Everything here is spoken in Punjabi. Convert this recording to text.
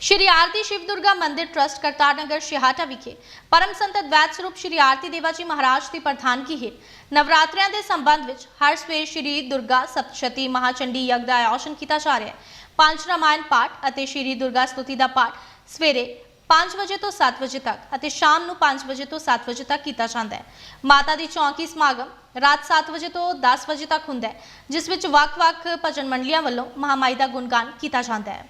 ਸ਼੍ਰੀ ਆਰਤੀ ਸ਼ਿਵ ਦੁਰਗਾ ਮੰਦਿਰ ਟਰਸਟ ਕਰਤਾਰਨਗਰ ਸ਼ਿਹਾਟਾ ਵਿਖੇ ਪਰਮ ਸੰਤ ਅਦਵੈਤ ਸਰੂਪ ਸ਼੍ਰੀ ਆਰਤੀ ਦੇਵਾ ਜੀ ਮਹਾਰਾਜ ਦੀ ਪ੍ਰਧਾਨਗੀ ਹੇਠ ਨਵਰਾਤਰਿਆਂ ਦੇ ਸੰਬੰਧ ਵਿੱਚ ਹਰ ਸਵੇਰ ਸ਼੍ਰੀ ਦੁਰਗਾ ਸਪਤਸ਼ਤੀ ਮਹਾਚੰਡੀ ਯੱਗ ਦਾ ਆਯੋਜਨ ਕੀਤਾ ਜਾ ਰਿਹਾ ਹੈ। ਪੰਜ ਰਾਮਾਇਣ ਪਾਠ ਅਤੇ ਸ਼੍ਰੀ ਦੁਰਗਾ ਸਤੁਤੀ ਦਾ ਪਾਠ ਸਵੇਰੇ 5 ਵਜੇ ਤੋਂ 7 ਵਜੇ ਤੱਕ ਅਤੇ ਸ਼ਾਮ ਨੂੰ 5 ਵਜੇ ਤੋਂ 7 ਵਜੇ ਤੱਕ ਕੀਤਾ ਜਾਂਦਾ ਹੈ। ਮਾਤਾ ਦੀ ਚੌਂਕੀ ਸਮਾਗਮ ਰਾਤ 7 ਵਜੇ ਤੋਂ 10 ਵਜੇ ਤੱਕ ਹੁੰਦਾ ਹੈ, ਜਿਸ ਵਿੱਚ ਵੱਖ-ਵੱਖ ਭਜਨ ਮੰਡਲੀਆਂ ਵੱਲੋਂ ਮਹਾਮਾਈ ਦਾ ਗੁਣਗਾਨ ਕੀਤਾ ਜਾਂਦਾ ਹੈ।